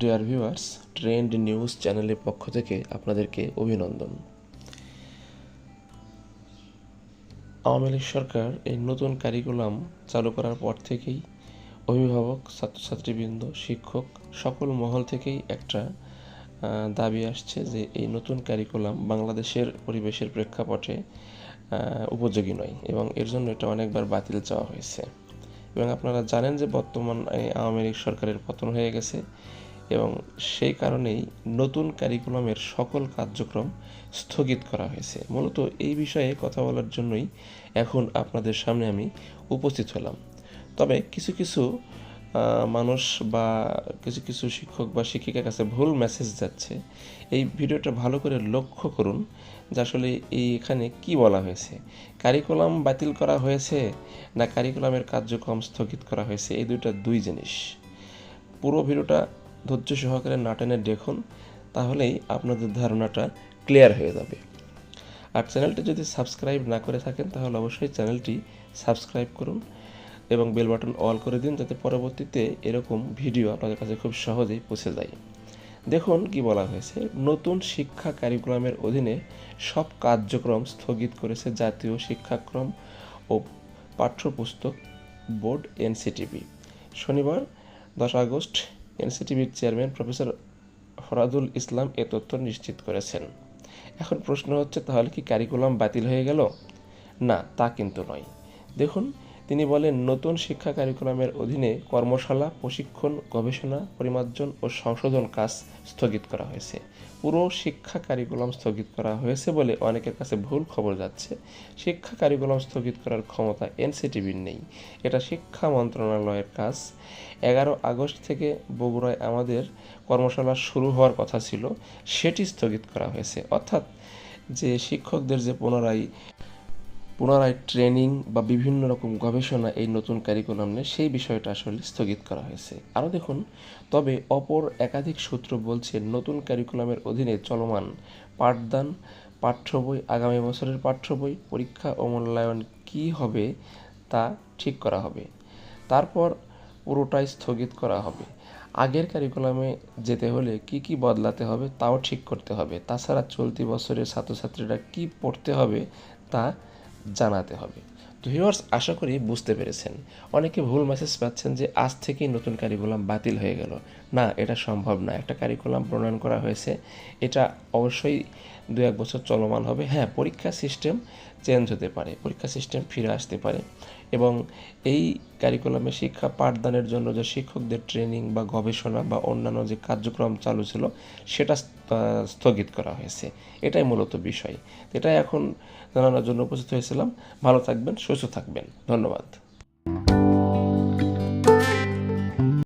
Dear viewers trend news চ্যানেলের পক্ষ থেকে আপনাদেরকে অভিনন্দন। আওয়ামী লীগ সরকার এই নতুন কারিকুলাম চালু করার পর থেকেই অভিভাবক, ছাত্রছাত্রীবৃন্দ, শিক্ষক সকল মহল থেকেই একটা দাবি আসছে যে এই নতুন কারিকুলাম বাংলাদেশের পরিবেশের প্রেক্ষাপটে উপযোগী নয় এবং এর জন্য এটা অনেকবার বাতিল চাওয়া হয়েছে। এবং আপনারা জানেন যে বর্তমান আওয়ামী লীগ সরকারের পতন হয়ে গেছে। এবং সেই কারণেই নতুন কারিকুলামের সকল কার্যক্রম স্থগিত করা হয়েছে। মূলত এই বিষয়ে কথা বলার জন্যই এখন আপনাদের সামনে আমি উপস্থিত হলাম। তবে কিছু কিছু মানুষ বা কিছু কিছু শিক্ষক বা শিক্ষিকার কাছে ভুল মেসেজ যাচ্ছে। এই ভিডিওটা ভালো করে লক্ষ্য করুন যে আসলে এই এখানে কি বলা হয়েছে। কারিকুলাম বাতিল করা হয়েছে না কারিকুলামের কার্যক্রম স্থগিত করা হয়েছে? এই দুইটা দুই জিনিস। পুরো ভিডিওটা ধৈর্য সহকারে না টেনে দেখুন, তাহলেই আপনাদের ধারণাটা ক্লিয়ার হয়ে যাবে। আর চ্যানেলটি যদি সাবস্ক্রাইব না করে থাকেন, তাহলে অবশ্যই চ্যানেলটি সাবস্ক্রাইব করুন এবং বেল বাটন অল করে দিন, যাতে পরবর্তীতে এরকম ভিডিও আপনাদের কাছে খুব সহজেই পৌঁছে যায়। দেখুন কি বলা হয়েছে, নতুন শিক্ষা কারিকুলামের অধীনে সব কার্যক্রম স্থগিত করেছে জাতীয় শিক্ষাক্রম ও পাঠ্যপুস্তক বোর্ড এনসিটিভি শনিবার, দশ আগস্ট এনসিটিভির চেয়ারম্যান প্রফেসর ফরাদুল ইসলাম এ তথ্য নিশ্চিত করেছেন। এখন প্রশ্ন হচ্ছে, তাহলে কি কারিকুলাম বাতিল হয়ে গেল? না, তা কিন্তু নয়। দেখুন তিনি বলেন, নতুন শিক্ষা কারিকুলামের অধীনে কর্মশালা, প্রশিক্ষণ, গবেষণা, পরিমার্জন ও সংশোধন কাজ স্থগিত করা হয়েছে। পুরো শিক্ষা কারিকুলাম স্থগিত করা হয়েছে বলে অনেকের কাছে ভুল খবর যাচ্ছে। শিক্ষা কারিকুলাম স্থগিত করার ক্ষমতা এনসিটিভির নেই। এটা শিক্ষা মন্ত্রণালয়ের কাজ। এগারো আগস্ট থেকে বগুড়ায় আমাদের কর্মশালা শুরু হওয়ার কথা ছিল। সেটি স্থগিত করা হয়েছে। অর্থাৎ যে শিক্ষকদের যে পুনরায় পুনরায় ট্রেনিং বা বিভিন্ন রকম গবেষণা এই নতুন কারিকুলাম নিয়ে সেই বিষয়টা আসলে স্থগিত করা হয়েছে। আরও দেখুন, তবে অপর একাধিক সূত্র বলছে নতুন কারিকুলামের অধীনে চলমান পাঠদান পাঠ্য বই আগামী বছরের পাঠ্য বই পরীক্ষা ও মূল্যায়ন কী হবে তা ঠিক করা হবে। তারপর পুরোটাই স্থগিত করা হবে। আগের কারিকুলামে যেতে হলে কি কি বদলাতে হবে তাও ঠিক করতে হবে। তাছাড়া চলতি বছরের ছাত্রছাত্রীরা কি পড়তে হবে তা জানাতে হবে। তো ভিউয়ার্স আশা করি বুঝতে পেরেছেন। অনেকে ভুল মেসেজ পাচ্ছেন যে, আজ থেকেই নতুন কারিকুলাম বাতিল হয়ে গেল। না, এটা সম্ভব না। একটা কারিকুলাম প্রণয়ন করা হয়েছে। এটা অবশ্যই দু এক বছর চলমান হবে। হ্যাঁ পরীক্ষা সিস্টেম চেঞ্জ হতে পারে, পরীক্ষা সিস্টেম ফিরে আসতে পারে এবং এই কারিকুলামে শিক্ষা পাঠদানের জন্য যে শিক্ষকদের ট্রেনিং বা গবেষণা বা অন্যান্য যে কার্যক্রম চালু ছিল, সেটা স্থগিত করা হয়েছে। এটাই মূলত বিষয়। এটাই এখন জানানোর জন্য উপস্থিত হয়েছিলাম। ভালো থাকবেন, সুস্থ থাকবেন। ধন্যবাদ।